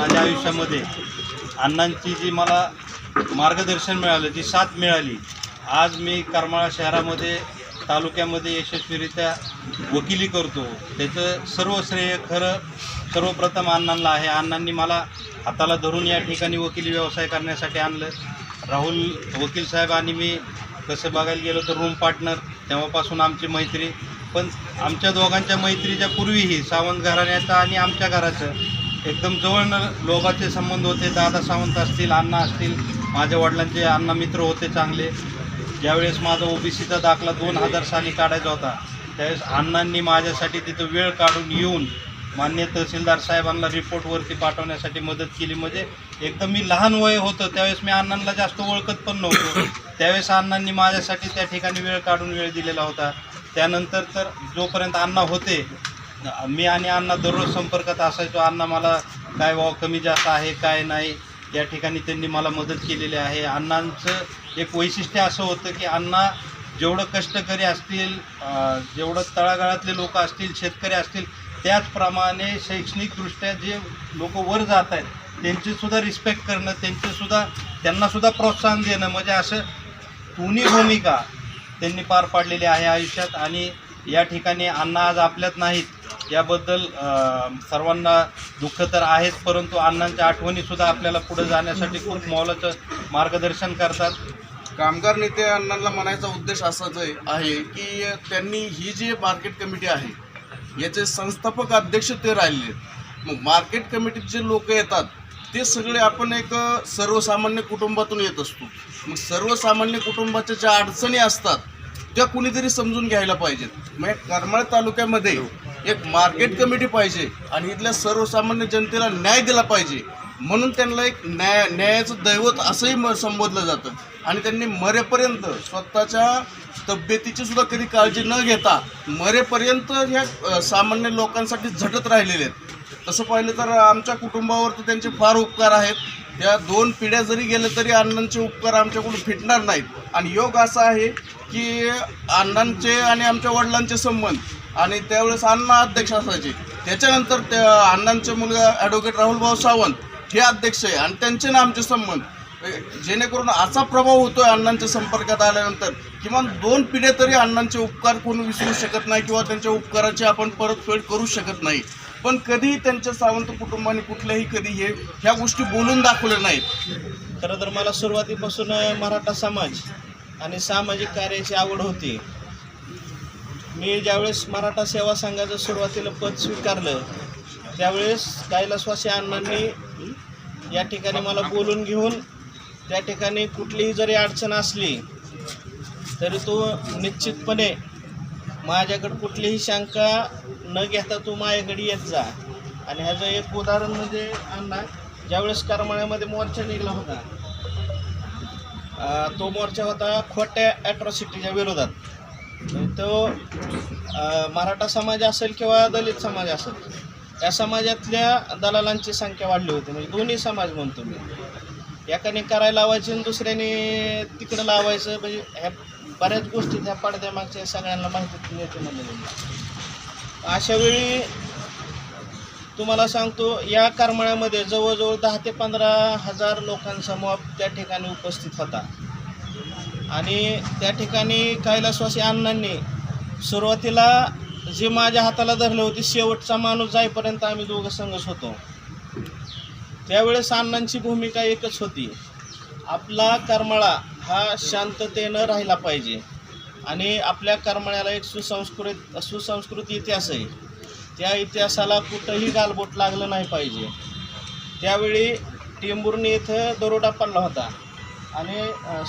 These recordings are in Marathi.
माझ्या आयुष्यामध्ये अण्णांची जी मला मार्गदर्शन मिळालं जी साथ मिळाली आज मी करमाळा शहरामध्ये तालुक्यामध्ये यशस्वीरित्या वकिली करतो. त्याचं सर्व श्रेय खरं सर्वप्रथम अण्णांना आहे. अण्णांनी मला हाताला धरून या ठिकाणी वकिली व्यवसाय करण्यासाठी आणलं. राहुल वकील साहेब आणि मी तसं बघायला गेलो तर रूम पार्टनर तेव्हापासून आमची मैत्री. पण आमच्या दोघांच्या मैत्रीच्या पूर्वीही सावंत घराण्याचं आणि आमच्या घराचं एकदम जवळनं लोकांचे संबंध होते. दादा सावंत असतील अण्णा असतील माझ्या वडिलांचे अण्णा मित्र होते चांगले. ज्यावेळेस माझा ओबीसीचा दाखला दोन हजार साली काढायचा होता त्यावेळेस अण्णांनी माझ्यासाठी तिथं वेळ काढून येऊन मान्य तहसीलदार साहेबांना रिपोर्टवरती पाठवण्यासाठी मदत केली. म्हणजे एकदम मी लहान वय होतं त्यावेळेस मी अण्णांना जास्त ओळखत पण नव्हतो. त्यावेळेस अण्णांनी माझ्यासाठी त्या ठिकाणी वेळ काढून वेळ दिलेला होता. त्यानंतर तर जोपर्यंत अण्णा होते मी आणि अण्णा दररोज संपर्कात असायचो. अण्णा मला काय वा कमी जास्त आहे काय नाही या ठिकाणी त्यांनी मला मदत केलेली आहे. अण्णांचं एक वैशिष्ट्य असं होतं की अण्णा जेवढं कष्टकरी असतील जेवढं तळागाळातले लोक असतील शेतकरी असतील त्याचप्रमाणे शैक्षणिकदृष्ट्या जे लोक वर जात आहेत त्यांचीसुद्धा रिस्पेक्ट करणं त्यांचेसुद्धा त्यांनासुद्धा प्रोत्साहन देणं म्हणजे असं दोन्ही भूमिका त्यांनी पार पाडलेली आहे आयुष्यात. आणि या ठिकाणी अण्णा आज आपल्यात नाहीत. याबद्दल सर्वांना दुःख तर आहेच परंतु अण्णांच्या आठवणीसुद्धा आपल्याला पुढे जाण्यासाठी खूप मोलाचं मार्गदर्शन करतात. कामगार नेते अण्णांना म्हणायचा उद्देश असाच आहे आहे की त्यांनी ही जी मार्केट कमिटी आहे याचे संस्थापक अध्यक्ष ते राहिले मग मार्केट कमिटीत जे लोक येतात ते सगळे आपण एक सर्वसामान्य कुटुंबातून येत असतो. मग सर्वसामान्य कुटुंबाच्या ज्या अडचणी असतात त्या कुणीतरी समजून घ्यायला पाहिजेत. मग करमाळ तालुक्यामध्ये एक मार्केट कमिटी पाहिजे आणि इथल्या सर्वसामान्य जनतेला न्याय दिला पाहिजे. म्हणून त्यांना एक न्याय न्यायाचं दैवत असंही म संबोधलं जातं. आणि त्यांनी मरेपर्यंत स्वतःच्या तब्येतीची सुद्धा कधी काळजी न घेता मरेपर्यंत ह्या सामान्य लोकांसाठी झटत राहिलेले आहेत. तसं पाहिलं तर आमच्या कुटुंबावर तर त्यांचे फार उपकार आहेत. त्या दोन पिढ्या जरी गेल्या तरी अण्णांचे उपकार आमच्याकडून फिटणार नाहीत. आणि योग असा आहे की अण्णांचे आणि आमच्या वडिलांचे संबंध आणि त्यावेळेस अण्णा अध्यक्ष असायचे. त्याच्यानंतर त्या अण्णांचे मुलगा ॲडव्होकेट राहुलभाऊ सावंत हे अध्यक्ष आहे आणि त्यांचे ना आमचे संबंध. जेणेकरून असा प्रभाव होतोय अण्णांच्या संपर्कात आल्यानंतर किमान दोन पिढ्या तरी अण्णांचे उपकार कोणी विसरू शकत नाही किंवा त्यांच्या उपकाराची आपण परतफेड करू शकत नाही. पण कधीही त्यांच्या सावंत कुटुंबाने कुठल्याही कधी हे ह्या गोष्टी बोलून दाखवल्या नाहीत. खरं तर मला सुरुवातीपासून मराठा समाज आणि सामाजिक कार्याची आवड होती. मी ज्यावेळेस मराठा सेवा संघाचं सुरुवातीला पद स्वीकारलं त्यावेळेस कैलासवासी अण्णांनी या ठिकाणी मला बोलून घेऊन त्या ठिकाणी कुठलीही जरी अडचण असली तरी तो निश्चितपणे माझ्याकडे कुठलीही शंका न घेता तू माझ्याकडे येत जा. आणि ह्याचं एक उदाहरण म्हणजे अण्णा ज्यावेळेस करमाळ्यामध्ये मोर्चा निघाला होता तो मोर्चा होता खोट्या ॲट्रॉसिटीच्या विरोधात. तो मराठा समाज असेल किंवा दलित समाज असेल या समाजातल्या दलालांची संख्या वाढली होती. म्हणजे दोन्ही समाज म्हणतो मी. एकाने करायला लावायचं आणि दुसऱ्याने तिकडं लावायचं. म्हणजे ह्या बऱ्याच गोष्टी त्या पडद्यामागच्या सगळ्यांना माहिती मिळते म्हणजे अशा वेळी तुम्हाला सांगतो या करमाळ्यामध्ये जवळजवळ दहा ते पंधरा हजार लोकांचा मॉब त्या ठिकाणी उपस्थित होता. आणि त्या ठिकाणी कैलासवासी अण्णांनी सुरुवातीला जे माझ्या हाताला धरले होते शेवटचा माणूस जाईपर्यंत आम्ही दोघं संघच होतो. त्यावेळेस अण्णांची भूमिका एकच होती. आपला करमळा हा शांततेनं राहिला पाहिजे. आणि आपल्या करमळ्याला एक सुसंस्कृत सुसंस्कृत इतिहास आहे. त्या इतिहासाला कुठंही गालबोट लागलं नाही पाहिजे. त्यावेळी टेंबुर्णी इथं दरोडा पडला होता. आणि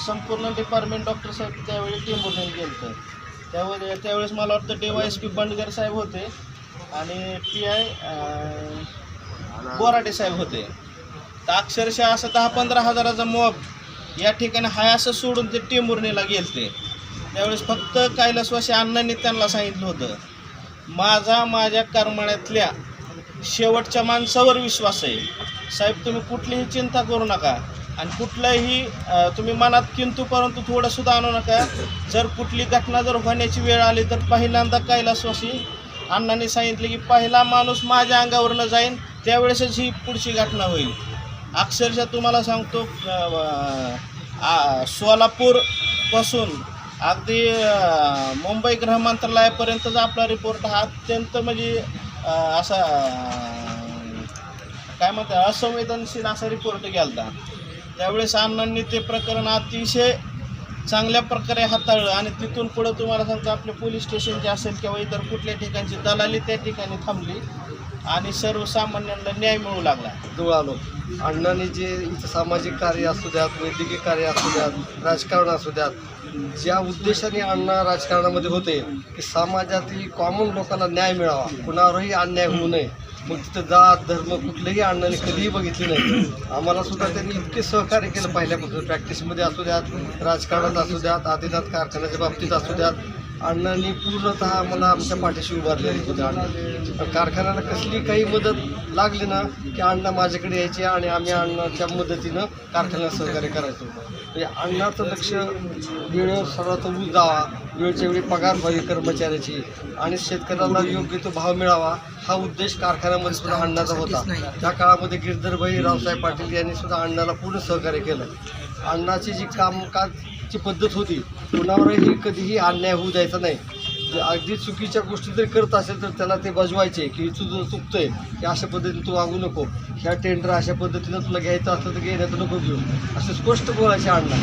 संपूर्ण डिपार्टमेंट डॉक्टर साहेब त्यावेळी टेंभुर्णी गेलं होतं त्यावेळी त्यावेळेस मला वाटतं D Y S P Bandgar साहेब होते आणि पी आय बोराटे साहेब होते. तर अक्षरशः असं दहा पंधरा हजाराचा मॉब या ठिकाणी हाय असं सोडून ते टेंभुर्णीला गेलते. त्यावेळेस फक्त कैलासवासी अण्णांनी त्यांना सांगितलं होतं माझा माझ्या करमाळ्यातल्या शेवटच्या माणसावर विश्वास आहे. साहेब तुम्ही कुठलीही चिंता करू नका. आणि कुठलंही तुम्ही मनात किंतु परंतु थोडंसुद्धा आणू नका. जर कुठली घटना जर होण्याची वेळ आली तर पहिल्यांदा कैलासवासी अण्णांनी सांगितले की पहिला माणूस माझ्या अंगावरनं जाईन त्यावेळेसच ही पुढची घटना होईल. अक्षरशः तुम्हाला सांगतो सोलापूरपासून अगदी मुंबई गृह मंत्रालयापर्यंतचा आपला रिपोर्ट हा अत्यंत म्हणजे असा काय म्हणतात असंवेदनशील असा रिपोर्ट गेला त्यावेळेस अण्णांनी ते प्रकरण अतिशय चांगल्या प्रकारे हाताळलं आणि तिथून पुढं तुम्हाला सांगतो आपले पोलीस स्टेशनचे असेल किंवा इतर कुठल्या ठिकाणची दलाली त्या ठिकाणी थांबली आणि सर्वसामान्यांना न्याय मिळू लागला. जवळ अण्णांनी जे सामाजिक कार्य असू द्यात वैद्यकीय कार्य असू द्यात राजकारण असू द्यात ज्या उद्देशाने अण्णा राजकारणामध्ये होते की समाजातील कॉमन लोकांना न्याय मिळावा. कुणावरही अन्याय होऊ नये. मग तिथं जात धर्म कुठलंही अण्णाने कधीही बघितले नाही. आम्हाला सुद्धा त्यांनी इतके सहकार्य केलं पहिल्यापासून. प्रॅक्टिसमध्ये असू द्यात राजकारणात असू द्यात आदिनाथ कारखान्याच्या बाबतीत असू द्यात. अण्णांनी पूर्णतः आम्हाला आमच्या पाठीशी उभारलेले होते अण्णा कारखान्याला कसली काही मदत लागली ना की अण्णा माझ्याकडे यायचे आणि आम्ही अण्णाच्या मदतीनं कारखान्याला सहकार्य करायचो. म्हणजे अण्णाचं लक्ष वेळेवर सर्वात जावा वेळच्या वेळी पगार व्हावी कर्मचाऱ्याची आणि शेतकऱ्याला योग्य तो भाव मिळावा हा उद्देश कारखान्यामध्ये सुद्धा अण्णाचा होता. त्या काळामध्ये गिरधरभाई रावसाहेब पाटील यांनी सुद्धा अण्णाला पूर्ण सहकार्य केलं. अण्णाची जी कामकाजची पद्धत होती. कोणावरही कधीही अन्याय होऊ द्यायचा नाही. अगदी चुकीच्या गोष्टी जरी करत असेल तर त्याला ते बजवायचे की तुझं आहे की अशा पद्धतीने तू वागू नको. ह्या टेंडर अशा पद्धतीनं तुला घ्यायचं असलं तर घेण्यात नको घेऊ. असं स्पष्ट बोलायचे अण्णा?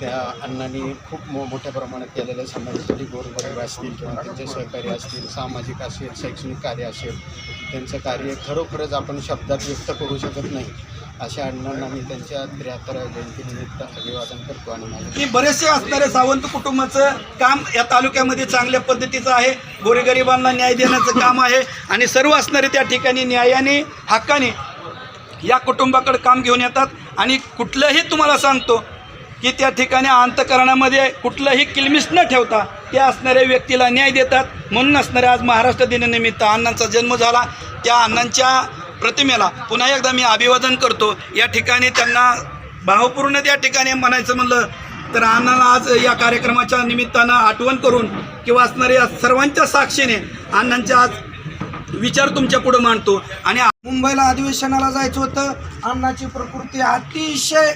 त्या अण्णांनी खूप मो मोठ्या प्रमाणात केलेल्या समाजासाठी गोरगरीब असतील किंवा त्यांचे सहकार्य असतील सामाजिक असेल शैक्षणिक कार्य असेल त्यांचं कार्य खरोखरच आपण शब्दात व्यक्त करू शकत नाही. अशा अण्णांना मी त्यांच्या त्र्याहत्तराव्या जयंतीनिमित्त अभिवादन करतो आणि माझ्या की बरेचसे असणारे सावंत कुटुंबाचं काम या तालुक्यामध्ये चांगल्या पद्धतीचं आहे. गोरेगरिबांना न्याय देण्याचं काम आहे आणि सर्व असणारे त्या ठिकाणी न्यायाने हक्काने या कुटुंबाकडे काम घेऊन येतात. आणि कुठलंही तुम्हाला सांगतो की त्या ठिकाणी अंतकरणामध्ये कुठलंही किलमिस न ठेवता त्या असणाऱ्या व्यक्तीला न्याय देतात. म्हणून असणाऱ्या आज महाराष्ट्र दिनानिमित्त अण्णांचा जन्म झाला. त्या अण्णांच्या प्रतिमेला पुन्हा एकदा मी अभिवादन करतो. या ठिकाणी त्यांना भावपूर्ण त्या ठिकाणी म्हणायचं म्हणलं तर अण्णाला आज या कार्यक्रमाच्या निमित्तानं आठवण करून किंवा असणाऱ्या सर्वांच्या साक्षीने अण्णांच्या आज विचार तुमच्यापुढे मांडतो. आणि मुंबईला अधिवेशनाला जायचं होतं. अण्णाची प्रकृती अतिशय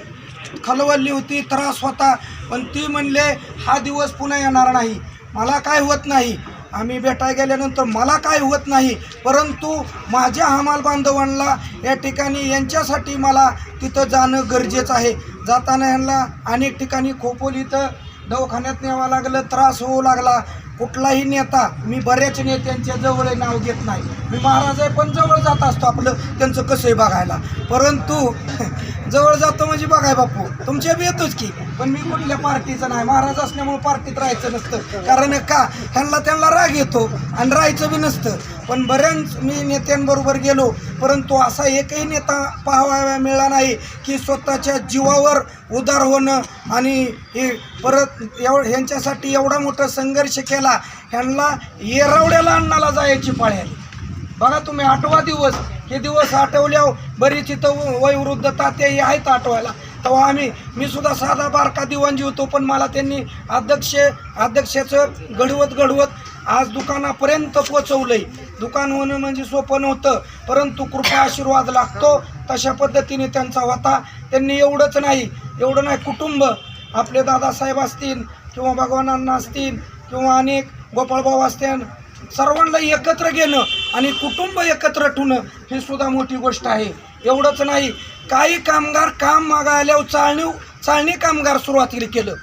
खलवल्ली होती त्रास होता. पण ती म्हणले हा दिवस पुन्हा येणार नाही. मला काय होत नाही. आम्ही भेटाय गेल्यानंतर मला काय होत नाही परंतु माझ्या हमाल बांधवांना या ठिकाणी यांच्यासाठी मला तिथं जाणं गरजेचं आहे. जाताना यांना अनेक ठिकाणी खोपोलीतं दवाखान्यात न्यावं लागलं त्रास होऊ लागला. कुठलाही नेता मी बऱ्याच नेत्यांच्या जवळ नाव घेत नाही. मी महाराज आहे पण जवळ जात असतो आपलं त्यांचं कसं आहे बघायला. परंतु जवळ जातो म्हणजे बघाय बापू तुमच्या बी येतोच की. पण मी कुठल्या पार्टीचं नाही. महाराज असल्यामुळे पार्टीत राहायचं नसतं. कारण का? ह्यांना त्यांना राग येतो आणि राहायचं बी नसतं. पण बऱ्याच मी नेत्यांबरोबर गेलो परंतु असा एकही नेता पाहावा मिळाला नाही की स्वतःच्या जीवावर उदार होणं आणि हे परत एव ह्यांच्यासाठी एवढा मोठा संघर्ष केला ह्यांना येरवड्याला अन्नाला जायची पाळी आली. बघा तुम्ही आठवा दिवस. हे दिवस आठवल्यावर बरीच इथं वयोवृद्ध तात्याही आहेत आठवायला. तेव्हा आम्ही मी सुद्धा साधा बारका दिवाण जीवतो पण मला त्यांनी अध्यक्ष अध्यक्षाचं घडवत घडवत आज दुकानापर्यंत पोचवलंय. दुकान होणं म्हणजे सोपं नव्हतं परंतु कृपा आशीर्वाद लागतो. तशा पद्धतीने त्यांचा होता त्यांनी एवढंच नाही एवढं नाही कुटुंब आपले दादासाहेब असतील किंवा भगवानांना असतील किंवा अनेक गोपाळभाऊ असतील सर्वांना एकत्र घेणं आणि कुटुंब एकत्र ठेवणं ही सुद्धा मोठी गोष्ट आहे. एवढंच नाही. काही कामगार काम मागायल्यावर चाळणी चाळणी कामगार सुरुवातीला केलं.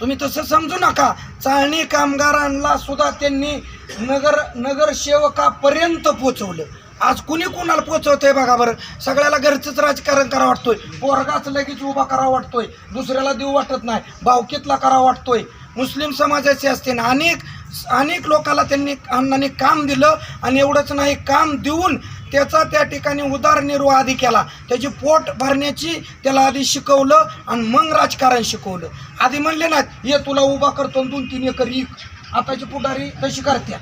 तुम्ही तसं समजू नका. चाळणी कामगारांना सुद्धा त्यांनी नगर नगरसेवकापर्यंत पोचवलं आज कुणी कुणाला पोचवतंय बघा बरं. सगळ्याला घरचंच राजकारण करा वाटतोय. पोरगाच लगेच उभा करा वाटतोय. दुसऱ्याला देऊ वाटत नाही. भावकीतला करा वाटतोय. मुस्लिम समाजाचे असतील अनेक अनेक लोकाला त्यांनी अण्णांनी काम दिलं आणि एवढंच नाही काम देऊन त्याचा त्या ठिकाणी उदारनिर्वाह आधी केला. त्याची पोट भरण्याची त्याला आधी शिकवलं आणि मग राजकारण शिकवलं. आधी म्हणले ना ये तुला उभा करतो दोन तीन एकर इक आताची पुढारी तशी करत्या.